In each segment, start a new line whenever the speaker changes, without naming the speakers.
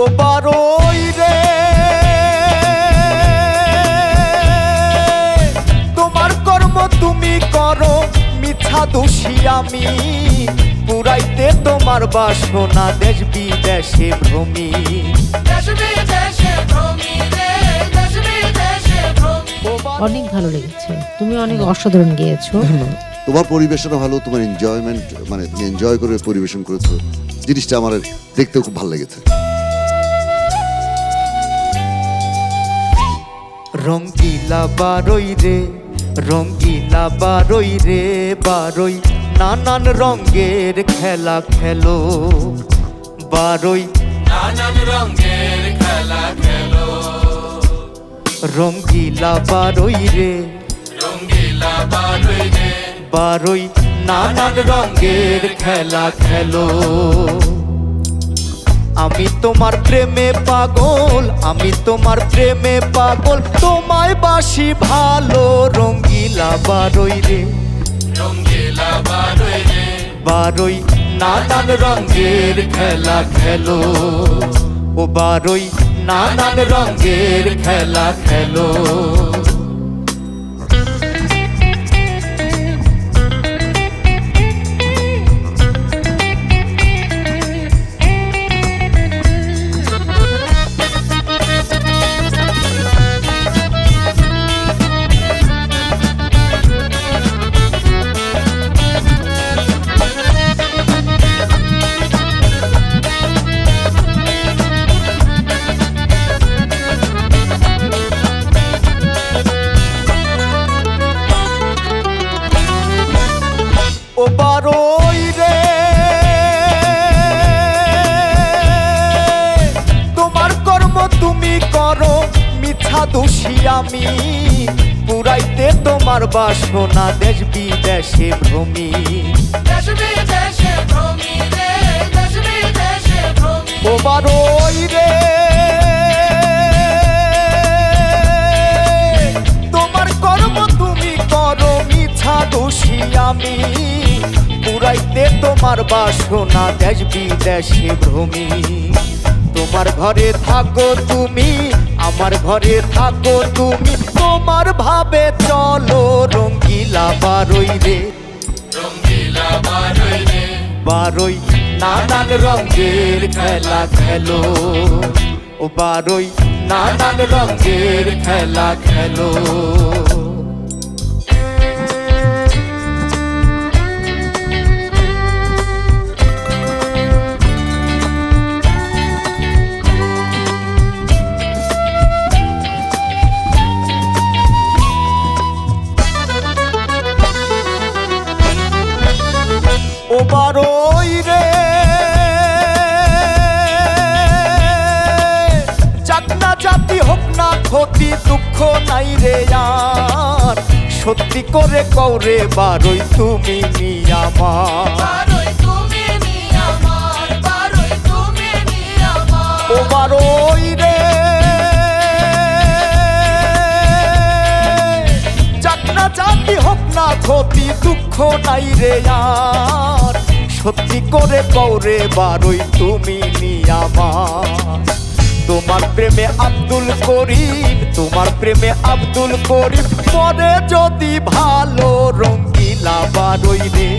ও বারোই রে। তোমার কর্ম তুমি করো মিথ্যা দোষী আমি। পুরাইতে তোমার বাসনা দেশ বিদেশে ভ্রমি।
অনেক ভালো লেগেছে। তুমি অনেক অসাধারণ গিয়েছো।
তোমার পরিবেশনা ভালো তোমার এনজয়মেন্ট মানে এনজয় করে পরিবেশন করেছ। জিনিসটা আমার দেখতেও খুব ভালো লেগেছে।
রঙ্গিলা বারই রে রঙ্গিলা বারই রে বারই। নানান রঙের খেলা খেলো বারই।
নানান রঙের খেলা খেলো।
রঙ্গিলা বারই রে
রঙ্গিলা বারুই রে।
বারই। নানান রঙের খেলা খেলো। আমি তোমার প্রেমে পাগল আমি তোমার প্রেমে পাগল। তোমায় বাসি ভালো রঙ্গিলা বারই রে।
রঙ্গিলা বারুই রে।
বারই নানান রঙের খেলা খেলো। ও বারই নানান রঙের খেলা খেলো। আমি পুরাইতে তোমার বাসনা দেশ বিদেশে ভ্রমি।
দেশ বিদেশে ভ্রমি রে
তোমার কর্ম তুমি করো মিথ্যা দোষী আমি। পুরাইতে তোমার বাসনা দেশ বিদেশে ভ্রমি। তোমার ঘরে থাকো তুমি আমার ঘরে থাকো তুমি। তোমার ভাবে চলো রঙ্গিলা বারোই রে।
রঙ্গিলা বারুই রে।
বারোই নানান রঙের খেলা খেলো। ও বারোই নানান রঙের খেলা খেলো। ক্ষতি দুঃখ নাই রে আর। সত্যি করে কৌরে বারোই তুমি নি আমার।
বারুই তুমি
ও বারোই রে। যাক না জাতি হোক না ক্ষতি দুঃখ নাই রে আর। সত্যি করে কৌরে বারোই তুমি নি আমার। তোমার প্রেমে আব্দুল করিম তোমার প্রেমে আব্দুল করিম। পরে যদি ভালো রঙ্গিলা বারোই রে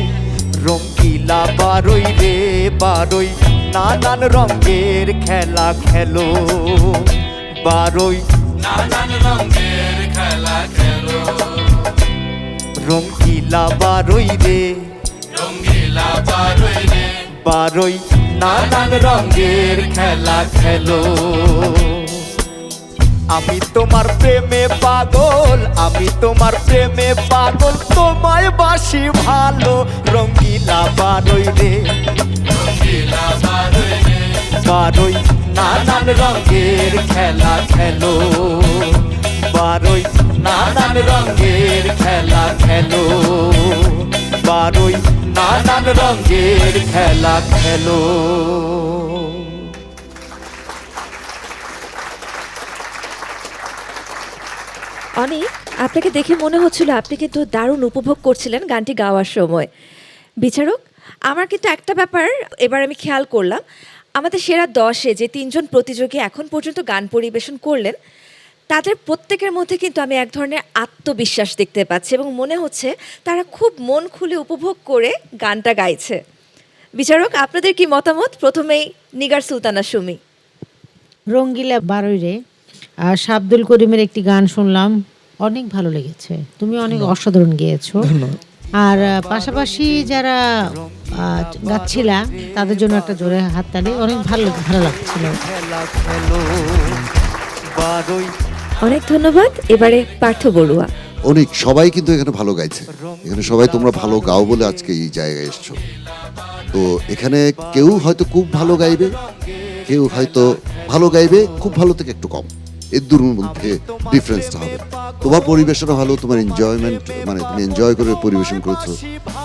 রঙ্গিলা বারোই রে বারোই নানান রঙের খেলা খেলো বারোই।
নানান রঙের খেলা খেলো।
রঙ্গিলা বারোই রে
রঙ্গিলা বারুই রে।
বারোই। নানান রঙের খেলা খেলো। আমি তোমার প্রেমে পাগল, আমি তোমার প্রেমে পাগল, তোমায় বাসি ভালো, রঙ্গিলা বারোই রে।
বারোই
নানান রঙের খেলা খেলো। বারোই নানান রঙের খেলা খেলো। নানান রঙের খেলা খেলো।
আপনাকে দেখে মনে হচ্ছিল আপনি কিন্তু দারুণ উপভোগ করছিলেন গানটি গাওয়ার সময়। বিচারক, আমার কিন্তু একটা ব্যাপার এবার আমি খেয়াল করলাম। আমাদের সেরা দশে যে তিনজন প্রতিযোগী এখন পর্যন্ত গান পরিবেশন করলেন তাদের প্রত্যেকের মধ্যে কিন্তু আমি এক ধরনের আত্মবিশ্বাস দেখতে পাচ্ছি এবং মনে হচ্ছে তারা খুব মন খুলে উপভোগ করে গানটা গাইছে। বিচারক আপনাদের কি মতামত? প্রথমেই নিগার সুলতানা সুমি।
রঙ্গিলা বারোই রে। আর শাব্দুল করিমের একটি গান শুনলাম অনেক ভালো লেগেছে। তুমি অনেক অসাধারণ গেয়েছো। আর পাশাপাশি যারা গাচ্ছিলা তাদের জন্য একটা জোরে হাততালি অনেক ভালো ভালো লাগছিল।
বারোই
অনেক ধন্যবাদ। এবারে পার্থ বড়ুয়া।
অনেক, সবাই কিন্তু এখানে ভালো গাইছে। এখানে সবাই তোমরা ভালো গাও বলে আজকে এই জায়গায় এসছো। তো এখানে কেউ হয়তো খুব ভালো গাইবে, কেউ হয়তো ভালো গাইবে, খুব ভালো থেকে একটু কম। এর দুর মধ্যে ডিফারেন্সটা হবে। তোমার পরিবেশনা ভালো, তোমার এনজয়মেন্ট মানে তুমি এনজয় করে পরিবেশন করেছ।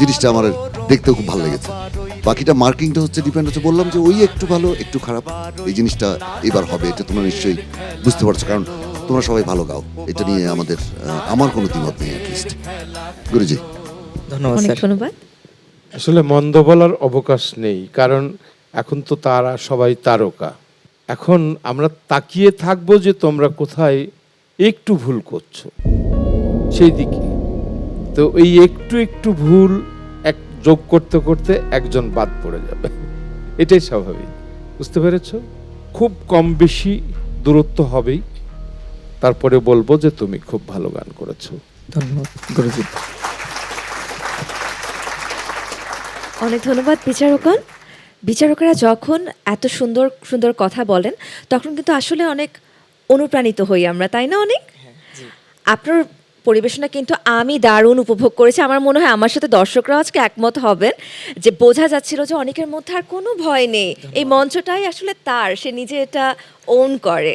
জিনিসটা আমার দেখতে খুব ভালো লেগেছে। বাকিটা মার্কিংটা হচ্ছে ডিপেন্ড হচ্ছে, বললাম যে ওই একটু ভালো, একটু খারাপ। এই জিনিসটা এবার হবে, এটা তোমরা নিশ্চয়ই বুঝতে পারছ। কারণ তোমরা সবাই ভালো গাও। এটা নিয়ে আমাদের আমার কোনো দ্বিমত নেই অ্যাটলিস্ট গুরুজি।
ধন্যবাদ
অনেক ধন্যবাদ।
আসলে মন্দ বলার অবকাশ নেই কারণ এখন তো তারা সবাই তারকা। এখন আমরা তাকিয়ে থাকব যে তোমরা কোথায় একটু ভুল করছ। সেই দিকে। তো এই একটু একটু ভুল এক যোগ করতে করতে একজন বাদ পড়ে যাবে। এটাই স্বাভাবিক। বুঝতে পেরেছ? খুব কম বেশি দূরত্ব হবেই। তারপরে বলব যে তুমি খুব ভালো গান করেছ।
ধন্যবাদ গুরুজি।
অনেক ধন্যবাদ বিচারকগণ। বিচারকরা যখন এত সুন্দর সুন্দর কথা বলেন তখন কিন্তু আসলে অনেক অনুপ্রাণিত হই আমরা তাই না অনেক? আপনার পরিবেশনা কিন্তু আমি দারুণ উপভোগ করেছি। আমার মনে হয় আমার সাথে দর্শকরাও আজকে একমত হবেন যে বোঝা যাচ্ছিল যে অনেকের মধ্যে আর কোনো ভয় নেই। এই মঞ্চটাই আসলে তার সে নিজে এটা ওন করে।